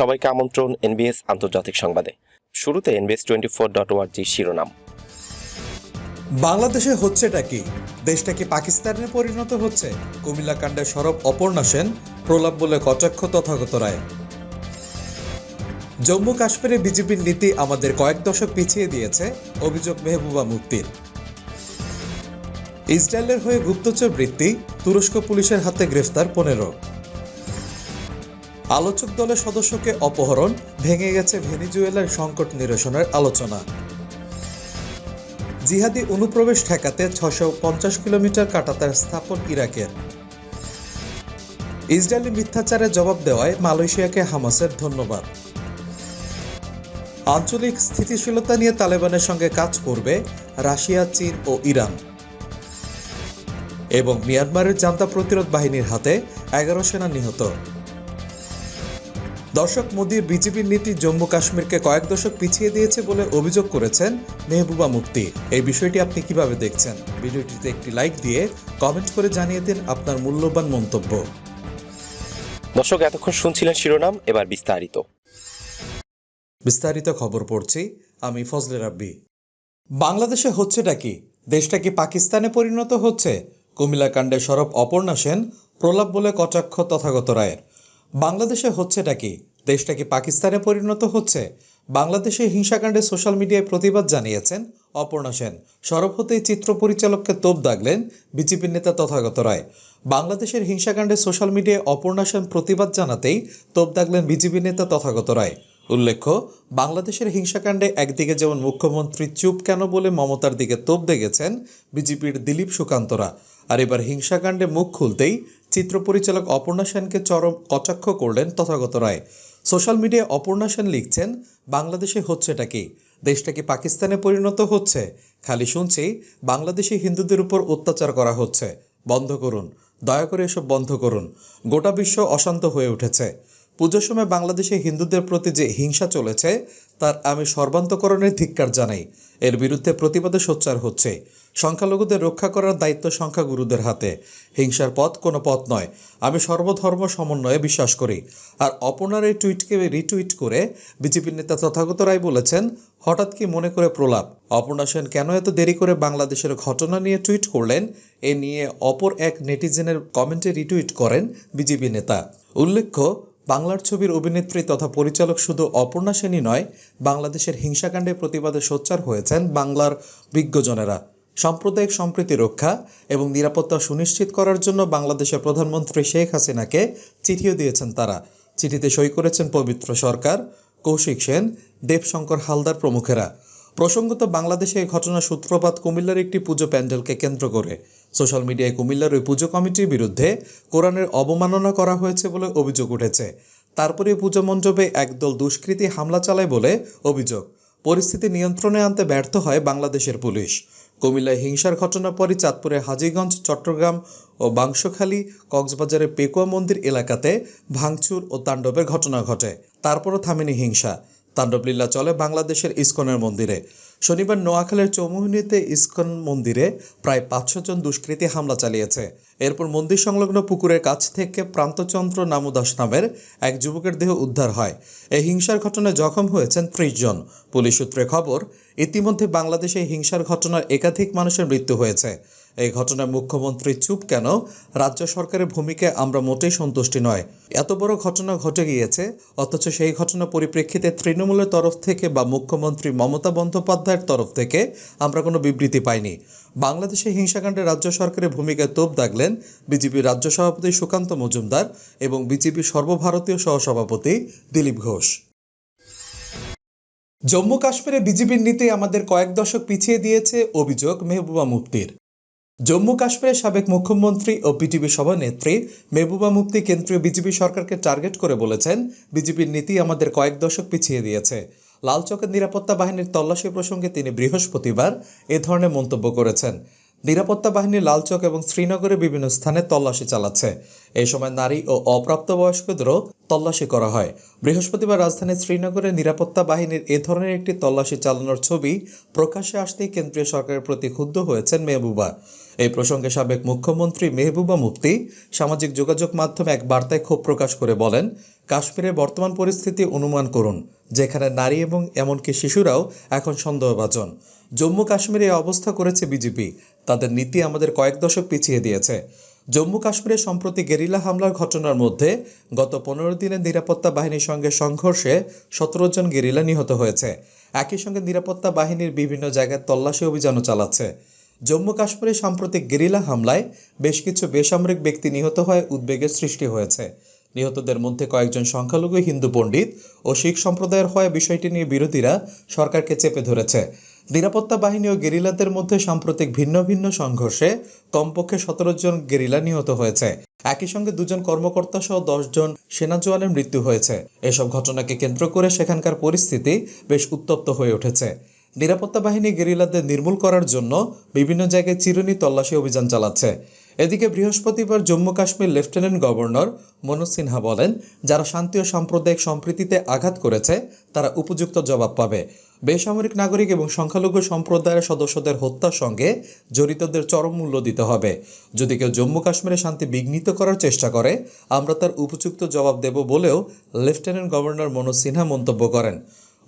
সবাইকে আমন্ত্রণ এনবিএস আন্তর্জাতিক সংবাদে। শুরুতে এনবিএস টোয়েন্টি ফোর ডট ওয়ার্জি শিরোনাম। বাংলাদেশে হচ্ছেটা কি? দেশটা কি পাকিস্তানে পরিণত হচ্ছে? কুমিল্লা কাণ্ডে সরব অপর্ণা সেন, প্রলাপ বলে কটাক্ষ তথাগত রায়। জম্মু কাশ্মীরে বিজেপির নীতি আমাদের কয়েক দশক পিছিয়ে দিয়েছে, অভিযোগ মেহবুবা মুক্তির ইসরায়েলের হয়ে গুপ্তচর বৃত্তি, তুরস্ক পুলিশের হাতে গ্রেফতার পনেরো। আলোচক দলের সদস্যকে অপহরণ, ভেঙে গেছে ভেনিজুয়েলার সংকট নিরসনের আলোচনা। জিহাদি অনুপ্রবেশ ঠেকাতে ছশো পঞ্চাশ কিলোমিটার কাটাতার স্থাপন ইরাকের। ইসরায়েলি মিথ্যাচারের জবাব দেওয়ায় মালয়েশিয়াকে হামাসের ধন্যবাদ। আঞ্চলিক স্থিতিশীলতা নিয়ে তালেবানের সঙ্গে কাজ করবে রাশিয়া, চীন ও ইরান। এবং মিয়ানমারের জান্তা প্রতিরোধ বাহিনীর হাতে এগারো সেনা নিহত। দর্শক মোদীর বিজেপির নীতি জম্মু কাশ্মীরকে কয়েক দশক পিছিয়ে দিয়েছে বলে অভিযোগ করেছেন মেহবুবা মুফতি। এই বিষয়টি আপনি কীভাবে দেখছেন? ভিডিওটিতে একটি লাইক দিয়ে কমেন্ট করে জানিয়ে দিন আপনার মূল্যবান মন্তব্য। দর্শক এতক্ষণ শুনছিলেন শিরোনাম এবার বিস্তারিত। বিস্তারিত খবর পড়ছি আমি ফজলে রাব্বি। বাংলাদেশে হচ্ছেটা কি? দেশটা কি পাকিস্তানে পরিণত হচ্ছে? কুমিল্লা কাণ্ডে সরব অপর্ণা সেন প্রলাপ বলে কটাক্ষ তথাগত রায়ের। বাংলাদেশে হচ্ছেটা কি? দেশটা কি পাকিস্তানে পরিণত হচ্ছে? বাংলাদেশে হিংসাকাণ্ডে সোশ্যাল মিডিয়ায় প্রতিবাদ জানিয়েছেন অপর্ণা সেন। সরব হতেই চিত্র পরিচালককে তোপ দাগলেন বিজেপির নেতা তথাগত রায়। বাংলাদেশের হিংসাকাণ্ডে সোশ্যাল মিডিয়ায় অপর্ণা সেন প্রতিবাদ জানাতেই তোপ দাগলেন বিজেপি নেতা তথাগত রায়। উল্লেখ্য, বাংলাদেশের হিংসাকাণ্ডে একদিকে যেমন মুখ্যমন্ত্রী চুপ কেন বলে মমতার দিকে তোপ দেখেছেন বিজেপির দিলীপ সুকান্তরা, আর এবার হিংসাকাণ্ডে মুখ খুলতেই চিত্র পরিচালক অপর্ণা সেনকে চরম কটাক্ষ করলেন তথাগত রায়। সোশ্যাল মিডিয়ায় অপর্ণা সেন লিখছেন, বাংলাদেশে হচ্ছেটা কি? দেশটা কি পাকিস্তানে পরিণত হচ্ছে? খালি শুনছি, বাংলাদেশে হিন্দুদের উপর অত্যাচার করা হচ্ছে। বন্ধ করুন, দয়া করে এসব বন্ধ করুন। গোটা বিশ্ব অশান্ত হয়ে উঠেছে। পুজোর সময় বাংলাদেশে হিন্দুদের প্রতি যে হিংসা চলেছে, তার আমি সর্বান্তকরণের ধিক্কার জানাই। এর বিরুদ্ধে প্রতিবাদে সোচ্চার হচ্ছে। সংখ্যালঘুদের রক্ষা করার দায়িত্ব সংখ্যাগুরুদের হাতে। হিংসার পথ কোনো পথ নয়। আমি সর্বধর্ম সমন্বয়ে বিশ্বাস করি। আর অপনার এই টুইটকে রিটুইট করে বিজেপির নেতা তথাগত রায় বলেছেন, হঠাৎ কি মনে করে প্রলাপ? অপর্ণা সেন কেন এত দেরি করে বাংলাদেশের ঘটনা নিয়ে টুইট করলেন? এ নিয়ে অপর এক নেটিজেনের কমেন্টে রিটুইট করেন বিজেপি নেতা। উল্লেখ্য বাংলার ছবির অভিনেত্রী তথা পরিচালক শুধু অপর্ণা সেনই নয়, বাংলাদেশের হিংসাকাণ্ডে প্রতিবাদে সোচ্চার হয়েছেন বাংলার বিজ্ঞজনেরা। সাম্প্রদায়িক সম্প্রীতি রক্ষা এবং নিরাপত্তা সুনিশ্চিত করার জন্য বাংলাদেশের প্রধানমন্ত্রী শেখ হাসিনাকে চিঠিও দিয়েছেন তারা। চিঠিতে সই করেছেন পবিত্র সরকার, কৌশিক সেন, দেবশঙ্কর হালদার প্রমুখেরা। প্রসঙ্গত, বাংলাদেশে এই ঘটনার সূত্রপাত কুমিল্লার একটি পুজো প্যান্ডেলকে কেন্দ্র করে। সোশ্যাল মিডিয়ায় কুমিল্লার ওই পুজো কমিটির বিরুদ্ধে কোরআনের অবমাননা করা হয়েছে বলে অভিযোগ উঠেছে। তারপরে পুজো মণ্ডপে একদল দুষ্কৃতী হামলা চালায় বলে অভিযোগ। পরিস্থিতি নিয়ন্ত্রণে আনতে ব্যর্থ হয় বাংলাদেশের পুলিশ। কুমিল্লায় হিংসার ঘটনার পরই চাঁদপুরে হাজীগঞ্জ, চট্টগ্রাম ও বাংশখালী, কক্সবাজারের পেকুয়া মন্দির এলাকাতে ভাঙচুর ও তাণ্ডবের ঘটনা ঘটে। তারপরও থামেনি হিংসা। তাণ্ডবলীলা চলে বাংলাদেশের ইস্কনের মন্দিরে। শনিবার নোয়াখালের চৌমুহনীতে ইস্কন মন্দিরে প্রায় পাঁচশো জন দুষ্কৃতী হামলা চালিয়েছে। এরপর মন্দির সংলগ্ন পুকুরের কাছ থেকে প্রান্তচন্দ্র নামুদাস নামের এক যুবকের দেহ উদ্ধার হয়। এই হিংসার ঘটনায় জখম হয়েছেন ত্রিশ জন। পুলিশ সূত্রে খবর, ইতিমধ্যে বাংলাদেশে হিংসার ঘটনার একাধিক মানুষের মৃত্যু হয়েছে। এই ঘটনায় মুখ্যমন্ত্রী চুপ কেন? রাজ্য সরকারের ভূমিকায় আমরা মোটেই সন্তুষ্টি নয়। এত বড় ঘটনা ঘটে গিয়েছে, অথচ সেই ঘটনা পরিপ্রেক্ষিতে তৃণমূলের তরফ থেকে বা মুখ্যমন্ত্রী মমতা বন্দ্যোপাধ্যায়ের তরফ থেকে আমরা কোনো বিবৃতি পাইনি। বাংলাদেশে হিংসাকাণ্ডে রাজ্য সরকারের ভূমিকায় তোপ দাগলেন বিজেপির রাজ্য সভাপতি সুকান্ত মজুমদার এবং বিজেপি সর্বভারতীয় সহসভাপতি দিলীপ ঘোষ। জম্মু কাশ্মীরে বিজেপির নীতি আমাদের কয়েক দশক পিছিয়ে দিয়েছে, অভিযোগ মেহবুবা মুফতির। জম্মু কাশ্মীরের সাবেক মুখ্যমন্ত্রী ও বিজেপি সভানেত্রী মেহবুবা মুফতি কেন্দ্রীয় বিজেপি সরকারকে টার্গেট করে বলেছেন, বিজেপির নীতি আমাদের কয়েক দশক পিছিয়ে দিয়েছে। লালচকের নিরাপত্তা বাহিনীর তল্লাশি প্রসঙ্গে তিনি বৃহস্পতিবার এ ধরনের মন্তব্য করেছেন। নিরাপত্তা বাহিনী লালচক এবং শ্রীনগরে বিভিন্ন স্থানে তল্লাশি চালাচ্ছে। এই সময় নারী ও অপ্রাপ্তবয়স্কদেরও তল্লাশি করা হয়। বৃহস্পতিবার রাজধানীর শ্রীনগরে নিরাপত্তা বাহিনীর এ ধরনের একটি তল্লাশি চালানোর ছবি প্রকাশ্যে আসতেই কেন্দ্রীয় সরকারের প্রতি ক্ষুব্ধ হয়েছেন মেহবুবা। এই প্রসঙ্গে সাবেক মুখ্যমন্ত্রী মেহবুবা মুফতি সামাজিক যোগাযোগ মাধ্যমে এক বার্তায় ক্ষোভ প্রকাশ করে বলেন, কাশ্মীরের বর্তমান পরিস্থিতি অনুমান করুন, যেখানে নারী এবং এমনকি শিশুরাও এখন সন্দেহভাজন। জম্মু কাশ্মীরে এই অবস্থা করেছে বিজেপি, তাদের নীতি আমাদের কয়েক দশক পিছিয়ে দিয়েছে। জম্মু কাশ্মীরে সম্প্রতি গেরিলা হামলার ঘটনার মধ্যে গত পনেরো দিনের নিরাপত্তা বাহিনীর সঙ্গে সংঘর্ষে সতেরো জন গেরিলা নিহত হয়েছে। একই সঙ্গে নিরাপত্তা বাহিনীর বিভিন্ন জায়গায় তল্লাশি অভিযানও চালাচ্ছে। জম্মু কাশ্মীরে সাম্প্রতিক গেরিলা হামলায় বেশ কিছু বেসামরিক ব্যক্তি নিহত হয়ে উদ্বেগের সৃষ্টি হয়েছে। নিহতদের মধ্যে কয়েকজন সংখ্যালঘু, হিন্দু পণ্ডিত ও শিখ সম্প্রদায়ের হওয়া বিষয়টি নিয়ে বিরোধীরা সরকারকে চেপে ধরেছে। নিরাপত্তা বাহিনী ও গেরিলাদের মধ্যে সাম্প্রতিক ভিন্ন ভিন্ন সংঘর্ষে কমপক্ষে সতেরো জন গেরিলা নিহত হয়েছে। একই সঙ্গে দুজন কর্মকর্তা সহ দশ জন সেনা জওয়ানের মৃত্যু হয়েছে। এসব ঘটনাকে কেন্দ্র করে সেখানকার পরিস্থিতি বেশ উত্তপ্ত হয়ে উঠেছে। নিরাপত্তা বাহিনী গেরিলাদের নির্মূল করার জন্য বিভিন্ন জায়গায় চিরুনি তল্লাশি অভিযান চালাচ্ছে। এদিকে বৃহস্পতিবার জম্মু কাশ্মীর লেফটেন্যান্ট গভর্নর মনোজ সিনহা বলেন, যারা শান্তি ও সাম্প্রদায়িক সম্প্রীতিতে আঘাত করেছে, তারা উপযুক্ত জবাব পাবে। বেসামরিক নাগরিক এবং সংখ্যালঘু সম্প্রদায়ের সদস্যদের হত্যার সঙ্গে জড়িতদের চরম মূল্য দিতে হবে। যদি কেউ জম্মু কাশ্মীরে শান্তি বিঘ্নিত করার চেষ্টা করে, আমরা তার উপযুক্ত জবাব দেব বলেও লেফটেন্যান্ট গভর্নর মনোজ সিনহা মন্তব্য করেন।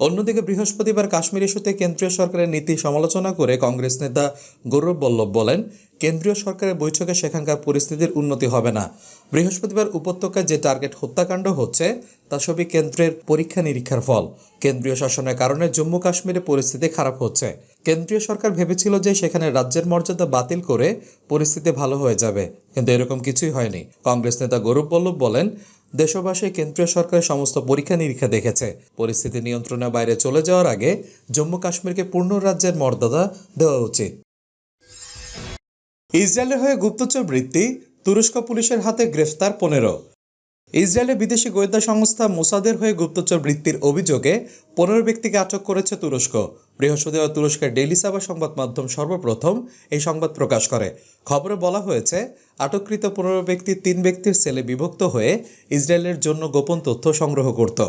অন্যদিকে বৃহস্পতিবার কাশ্মীর ইস্যুতে কেন্দ্রীয় সরকারের নীতি সমালোচনা করে কংগ্রেস নেতা গৌরব বল্লভ বলেন, কেন্দ্রীয় সরকারের বৈঠকে সেখানকার পরিস্থিতির উন্নতি হবে না। বৃহস্পতিবার উপত্যকায় যে টার্গেট হত্যাকাণ্ড হচ্ছে, তা সবই কেন্দ্রের পরীক্ষা নিরীক্ষার ফল। কেন্দ্রীয় শাসনের কারণে জম্মু কাশ্মীরে পরিস্থিতি খারাপ হচ্ছে। কেন্দ্রীয় সরকার ভেবেছিল যে সেখানে রাজ্যের মর্যাদা বাতিল করে পরিস্থিতি ভালো হয়ে যাবে, কিন্তু এরকম কিছুই হয়নি। কংগ্রেস নেতা গৌরব বল্লভ বলেন দেশবাসী কেন্দ্রীয় সরকারের সমস্ত পরীক্ষা নিরীক্ষা দেখেছে। পরিস্থিতি নিয়ন্ত্রণের বাইরে চলে যাওয়ার আগে জম্মু কাশ্মীরকে পূর্ণ রাজ্যের মর্যাদা দেওয়া উচিত। ইসরায়েলের হয়ে গুপ্তচর বৃত্তি, তুরস্ক পুলিশের হাতে গ্রেফতার পনেরো। ইসরায়েলের বিদেশি গোয়েন্দা সংস্থা মোসাদের হয়ে গুপ্তচর বৃত্তির অভিযোগে পনেরো ব্যক্তিকে আটক করেছে তুরস্ক। বৃহস্পতিবার তুরস্কের ডেইলি সাবা সংবাদ মাধ্যম সর্বপ্রথম এই সংবাদ প্রকাশ করে। খবরে বলা হয়েছে, আটককৃত পনেরো ব্যক্তি তিন ব্যক্তির সেলে বিভক্ত হয়ে ইসরায়েলের জন্য গোপন তথ্য সংগ্রহ করত।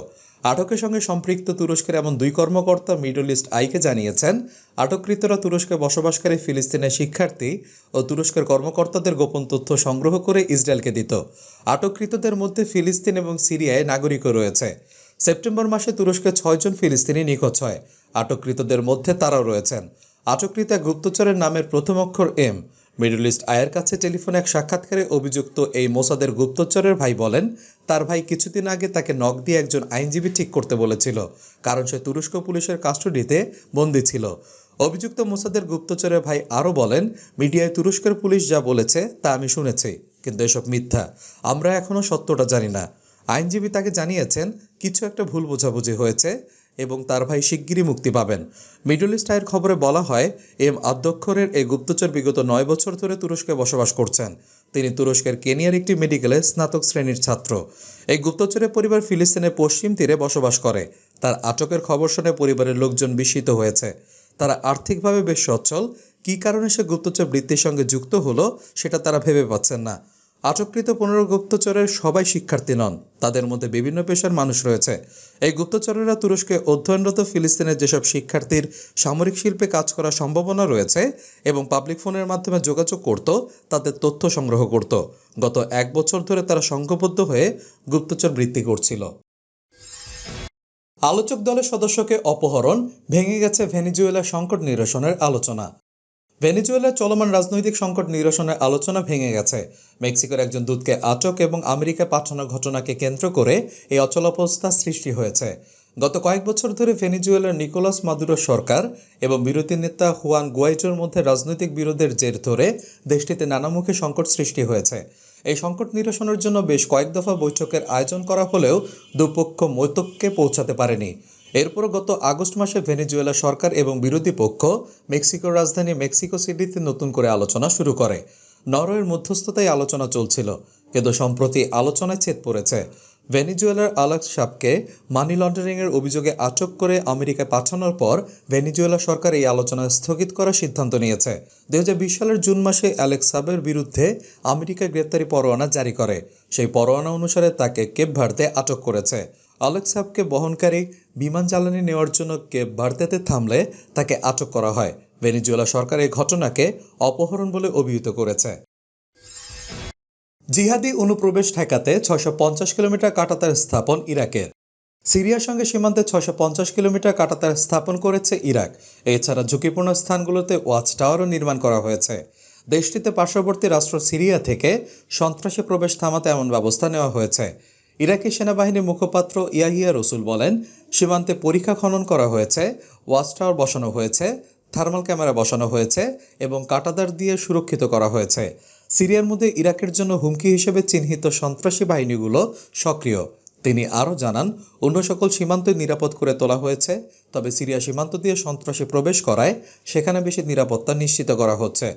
আটকের সঙ্গে সম্পৃক্ত তুরস্কের এমন দুই কর্মকর্তা মিডল ইস্ট আইকে জানিয়েছেন, আটককৃতরা তুরস্কে বসবাসকারী ফিলিস্তিনের শিক্ষার্থী ও তুরস্কের কর্মকর্তাদের গোপন তথ্য সংগ্রহ করে ইসরায়েলকে দিত। আটককৃতদের মধ্যে ফিলিস্তিন এবং সিরিয়ায় নাগরিকও রয়েছে। সেপ্টেম্বর মাসে তুরস্কে ছয়জন ফিলিস্তিনি নিখোঁজ হয়। আটককৃতদের মধ্যে তারাও রয়েছেন। আটককৃত গুপ্তচরের নামের প্রথম অক্ষর এম। মিডল ইস্ট আয়ের কাছে টেলিফোনে এক সাক্ষাৎকারে অভিযুক্ত এই মোসাদের গুপ্তচরের ভাই বলেন, তার ভাই কিছুদিন আগে তাকে নখ দিয়ে একজন আইনজীবী ঠিক করতে বলেছিল, কারণ সে তুরস্ক পুলিশের কাস্টডিতে বন্দী ছিল। অভিযুক্ত মোসাদের গুপ্তচরের ভাই আরও বলেন, মিডিয়ায় তুরস্কের পুলিশ যা বলেছে তা আমি শুনেছি, কিন্তু এসব মিথ্যা। আমরা এখনও সত্যটা জানি না। আইনজীবী তাকে জানিয়েছেন, কিছু একটা ভুল বোঝাবুঝি হয়েছে এবং তার ভাই শিগগিরই মুক্তি পাবেন। মিডল ইস্ট আয়ের খবরে বলা হয়, এম আদ্যক্ষরের এই গুপ্তচর বিগত নয় বছর ধরে তুরস্কে বসবাস করছেন। তিনি তুরস্কের কেনিয়ার একটি মেডিকেলে স্নাতক শ্রেণির ছাত্র। এই গুপ্তচরের পরিবার ফিলিস্তিনের পশ্চিম তীরে বসবাস করে। তার আটকের খবর শুনে পরিবারের লোকজন বিস্মিত হয়েছে। তারা আর্থিকভাবে বেশ সচ্ছল। কী কারণে সে গুপ্তচর বৃত্তির সঙ্গে যুক্ত হলো, সেটা তারা ভেবে পাচ্ছেন না। আটককৃত পনেরো গুপ্তচরের সবাই শিক্ষার্থী নন। তাদের মধ্যে বিভিন্ন পেশার মানুষ রয়েছে। এই গুপ্তচরেরা তুরস্কে অধ্যয়নরত ফিলিস্তিনের যেসব শিক্ষার্থীর সামরিক শিল্পে কাজ করার সম্ভাবনা রয়েছে এবং পাবলিক ফোনের মাধ্যমে যোগাযোগ করত তাদের তথ্য সংগ্রহ করত। গত এক বছর ধরে তারা সংঘবদ্ধ হয়ে গুপ্তচর বৃত্তি করছিল। আলোচক দলের সদস্যকে অপহরণ, ভেঙে গেছে ভেনিজুয়েলা সংকট নিরসনের আলোচনা। ভেনেজুয়েলার চলমান রাজনৈতিক সংকট নিরসনের আলোচনা ভেঙে গেছে। মেক্সিকোর একজন দূতকে আটক এবং আমেরিকা পাঠানোর ঘটনাকে কেন্দ্র করে এই অচলাবস্থা সৃষ্টি হয়েছে। গত কয়েক বছর ধরে ভেনিজুয়েলার নিকোলাস মাদুরো সরকার এবং বিরোধী নেতা হুয়ান গুয়াইজোর মধ্যে রাজনৈতিক বিরোধের জের ধরে দেশটিতে নানামুখী সংকট সৃষ্টি হয়েছে। এই সংকট নিরসনের জন্য বেশ কয়েক দফা বৈঠকের আয়োজন করা হলেও দুপক্ষ মৈতক্যে পৌঁছাতে পারেনি। এরপর গত আগস্ট মাসে ভেনেজুয়েলা সরকার এবং বিরোধী পক্ষ মেক্সিকোর রাজধানী মেক্সিকো সিটিতে নতুন করে আলোচনা শুরু করে। নরওয়ের মধ্যস্থতায় আলোচনা চলছিল, কিন্তু সম্প্রতি আলোচনায় ছেদ পড়েছে। ভেনিজুয়েলার আলেক্স সাপকে মানি লন্ডারিংয়ের অভিযোগে আটক করে আমেরিকায় পাঠানোর পর ভেনিজুয়েলা সরকার এই আলোচনা স্থগিত করার সিদ্ধান্ত নিয়েছে। দু হাজার বিশ সালের জুন মাসে অ্যালেক্স সাবের বিরুদ্ধে আমেরিকা গ্রেপ্তারি পরোয়ানা জারি করে। সেই পরোয়ানা অনুসারে তাকে কেপ ভারতে আটক করেছে। আলেক্স সাবকে বহনকারী বিমান জ্বালানি নেওয়ার জন্য কেপ ভারতেতে থামলে তাকে আটক করা হয়। ভেনিজুয়েলা সরকার এই ঘটনাকে অপহরণ বলে অভিহিত করেছে। জিহাদি অনুপ্রবেশ ঠেকাতে ছয়শো পঞ্চাশ কিলোমিটার কাটাতার স্থাপন ইরাকের। সিরিয়ার সঙ্গে সীমান্তে ছয়শো পঞ্চাশ কিলোমিটার কাটাতার স্থাপন করেছে ইরাক। এছাড়া ঝুঁকিপূর্ণ স্থানগুলোতে ওয়াচ টাওয়ারও নির্মাণ করা হয়েছে। দেশটিতে পার্শ্ববর্তী রাষ্ট্র সিরিয়া থেকে সন্ত্রাসী প্রবেশ থামাতে এমন ব্যবস্থা নেওয়া হয়েছে। ইরাকি সেনাবাহিনীর মুখপাত্র ইয়াহিয়া রসুল বলেন, সীমান্তে পরীক্ষা খনন করা হয়েছে, ওয়াচ টাওয়ার বসানো হয়েছে, থার্মাল ক্যামেরা বসানো হয়েছে এবং কাটাদার দিয়ে সুরক্ষিত করা হয়েছে। সিরিয়ার মধ্যে ইরাকের জন্য হুমকি হিসেবে চিহ্নিত সন্ত্রাসী বাহিনীগুলো সক্রিয়। তিনি আরও জানান, অন্য সকল সীমান্ত নিরাপদ করে তোলা হয়েছে, তবে সিরিয়া সীমান্ত দিয়ে সন্ত্রাসী প্রবেশ করায় সেখানে বেশি নিরাপত্তা নিশ্চিত করা হচ্ছে।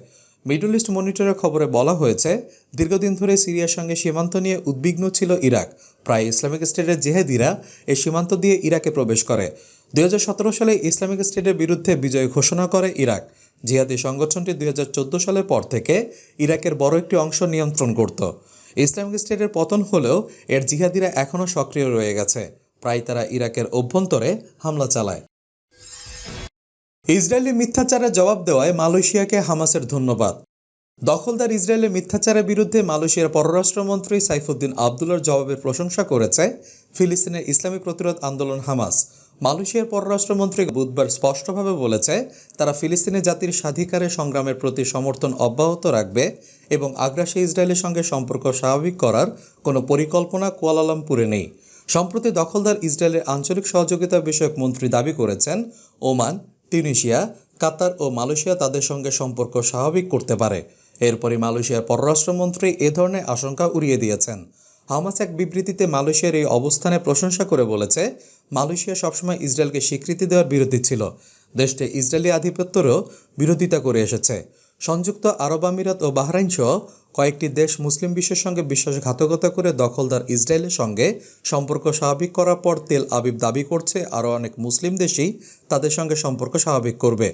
মিডল ইস্ট মনিটরের খবরে বলা হয়েছে, দীর্ঘদিন ধরে সিরিয়ার সঙ্গে সীমান্ত নিয়ে উদ্বিগ্ন ছিল ইরাক। প্রায় ইসলামিক স্টেটের জেহেদিরা এই সীমান্ত দিয়ে ইরাকে প্রবেশ করে। দুই হাজার সতেরো সালে ইসলামিক স্টেটের বিরুদ্ধে বিজয় ঘোষণা করে ইরাক। জিহাদি সংগঠনটি দুই হাজার চোদ্দ সালের পর থেকে ইরাকের বড় একটি অংশ নিয়ন্ত্রণ করত। ইসলামিক স্টেটের পতন হলেও এর জিহাদিরা এখনও সক্রিয় রয়ে গেছে। প্রায় তারা ইরাকের অভ্যন্তরে হামলা চালায়। ইসরায়েলি মিথ্যাচারের জবাব দেওয়ায় মালয়েশিয়াকে হামাসের ধন্যবাদ। দখলদার ইসরায়েলের মিথ্যাচারের বিরুদ্ধে মালয়েশিয়ার পররাষ্ট্রমন্ত্রী সাইফুদ্দিন আবদুল্লার জবাবের প্রশংসা করেছে ফিলিস্তিনের ইসলামী প্রতিরোধ আন্দোলন হামাস। মালয়েশিয়ার পররাষ্ট্রমন্ত্রী বুধবার স্পষ্টভাবে বলেছে, তারা ফিলিস্তিনি জাতির স্বাধিকারের সংগ্রামের প্রতি সমর্থন অব্যাহত রাখবে এবং আগ্রাসী ইসরায়েলের সঙ্গে সম্পর্ক স্বাভাবিক করার কোনো পরিকল্পনা কুয়ালালামপুরে নেই। সম্প্রতি দখলদার ইসরায়েলের আঞ্চলিক সহযোগিতা বিষয়ক মন্ত্রী দাবি করেছেন, ওমান তিউনিশিয়া কাতার ও মালয়েশিয়া তাদের সঙ্গে সম্পর্ক স্বাভাবিক করতে পারে। এরপরই মালয়েশিয়ার পররাষ্ট্রমন্ত্রী এ ধরনের আশঙ্কা উড়িয়ে দিয়েছেন। হামাস এক বিবৃতিতে মালয়েশিয়ার এই অবস্থানে প্রশংসা করে বলেছে, মালয়েশিয়া সবসময় ইসরায়েলকে স্বীকৃতি দেওয়ার বিরোধী ছিল। দেশটি ইসরায়েলি আধিপত্যেরও বিরোধিতা করে এসেছে। সংযুক্ত আরব আমিরাত ও বাহরাইন সহ কয়েকটি দেশ মুসলিম বিশ্বের সঙ্গে বিশ্বাসঘাতকতা করে দখলদার ইসরায়েলের সঙ্গে সম্পর্ক স্বাভাবিক করার পর তেল আবিব দাবি করছে, আরও অনেক মুসলিম দেশই তাদের সঙ্গে সম্পর্ক স্বাভাবিক করবে।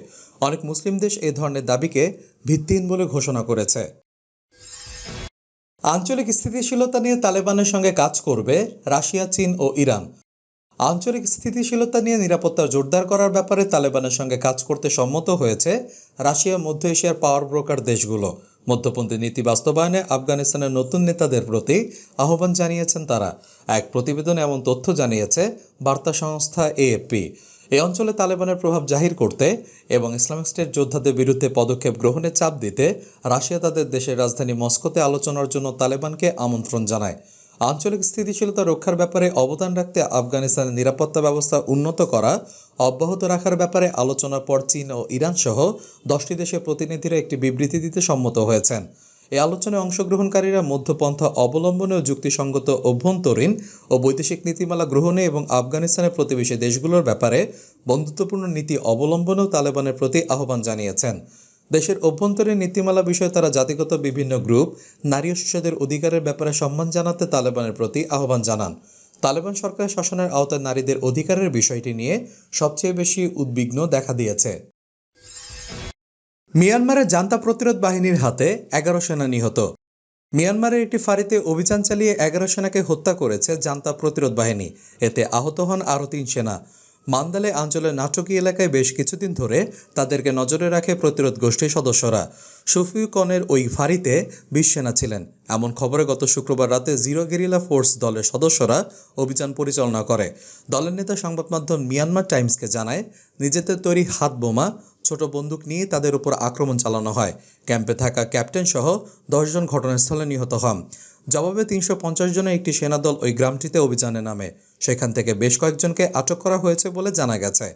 অনেক মুসলিম দেশ এই ধরনের দাবিকে ভিত্তিহীন বলে ঘোষণা করেছে। আঞ্চলিক স্থিতিশীলতা নিয়ে তালেবানের সঙ্গে কাজ করবে রাশিয়া, চীন ও ইরান। আঞ্চলিক স্থিতিশীলতা নিয়ে নিরাপত্তা জোরদার করার ব্যাপারে তালেবানের সঙ্গে কাজ করতে সম্মত হয়েছে রাশিয়া, মধ্য এশিয়ার পাওয়ার ব্রোকার দেশগুলো। মধ্যপন্থী নীতি বাস্তবায়নে আফগানিস্তানের নতুন নেতাদের প্রতি আহ্বান জানিয়েছেন তারা। এক প্রতিবেদনে এমন তথ্য জানিয়েছে বার্তা সংস্থা এএফপি। এই অঞ্চলে তালেবানের প্রভাব জাহির করতে এবং ইসলামিক স্টেট যোদ্ধাদের বিরুদ্ধে পদক্ষেপ গ্রহণে চাপ দিতে রাশিয়া তাদের দেশের রাজধানী মস্কোতে আলোচনার জন্য তালেবানকে আমন্ত্রণ জানায়। আঞ্চলিক স্থিতিশীলতা রক্ষার ব্যাপারে অবদান রাখতে আফগানিস্তানের নিরাপত্তা ব্যবস্থা উন্নত করা, অব্যাহত রাখার ব্যাপারে আলোচনার পর চীন ও ইরান সহ দশটি দেশের প্রতিনিধিরা একটি বিবৃতি দিতে সম্মত হয়েছেন। এই আলোচনায় অংশগ্রহণকারীরা মধ্যপন্থা অবলম্বনে ও যুক্তিসঙ্গত অভ্যন্তরীণ ও বৈদেশিক নীতিমালা গ্রহণে এবং আফগানিস্তানের প্রতিবেশী দেশগুলোর ব্যাপারে বন্ধুত্বপূর্ণ নীতি অবলম্বনেও তালেবানের প্রতি আহ্বান জানিয়েছেন। দেশের অভ্যন্তরীণ নীতিমালা বিষয়ে তারা জাতিগত বিভিন্ন গ্রুপ, নারী ও শিশুদের অধিকারের ব্যাপারে সম্মান জানাতে তালেবানের প্রতি আহ্বান জানান। তালেবান সরকারের শাসনের আওতায় নারীদের অধিকারের বিষয়টি নিয়ে সবচেয়ে বেশি উদ্বিগ্ন দেখা দিয়েছে। মিয়ানমারের জান্তা প্রতিরোধ বাহিনীর হাতে এগারো সেনা নিহত। মিয়ানমারের একটি ফাঁড়িতে অভিযান চালিয়ে এগারো সেনাকে হত্যা করেছে জান্তা প্রতিরোধ বাহিনী। এতে আহত হন আরও তিন সেনা। মান্দালে আঞ্চলের নাটকী এলাকায় বেশ কিছুদিন ধরে তাদেরকে নজরে রাখে প্রতিরোধ গোষ্ঠীর সদস্যরা। সুফিউকনের ওই ফাঁড়িতে বিশ সেনা ছিলেন। এমন খবরে গত শুক্রবার রাতে জিরো গেরিলা ফোর্স দলের সদস্যরা অভিযান পরিচালনা করে। দলের নেতা সংবাদ মাধ্যম মিয়ানমার টাইমসকে জানায়, নিজেদের তৈরি হাত বোমা, ছোট বন্দুক নিয়ে তাদের উপর আক্রমণ চালানো হয়। ক্যাম্পে থাকা ক্যাপ্টেন সহ দশজন ঘটনাস্থলে নিহত হন। জবাবে তিনশো পঞ্চাশ জনের একটি সেনাদল ওই গ্রামটিতে অভিযানে নামে। সেখান থেকে বেশ কয়েকজনকে আটক করা হয়েছে বলে জানা গেছে।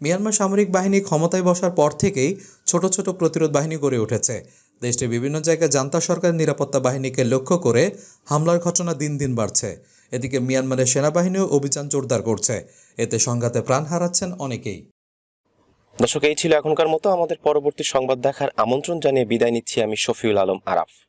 মিয়ানমার সামরিক বাহিনী ক্ষমতায় বসার পর থেকেই ছোট ছোট প্রতিরোধ বাহিনী গড়ে উঠেছে। দেশটির বিভিন্ন জায়গায় জান্তা সরকারের নিরাপত্তা বাহিনীকে লক্ষ্য করে হামলার ঘটনা দিন দিন বাড়ছে। এদিকে মিয়ানমারের সেনাবাহিনীও অভিযান জোরদার করছে। এতে সংঘাতে প্রাণ হারাচ্ছেন অনেকেই। দর্শক, এই ছিল এখনকার মতো। আমাদের পরবর্তী সংবাদ দেখার আমন্ত্রণ জানিয়ে বিদায় নিচ্ছি আমি শফিউল আলম আরাফ।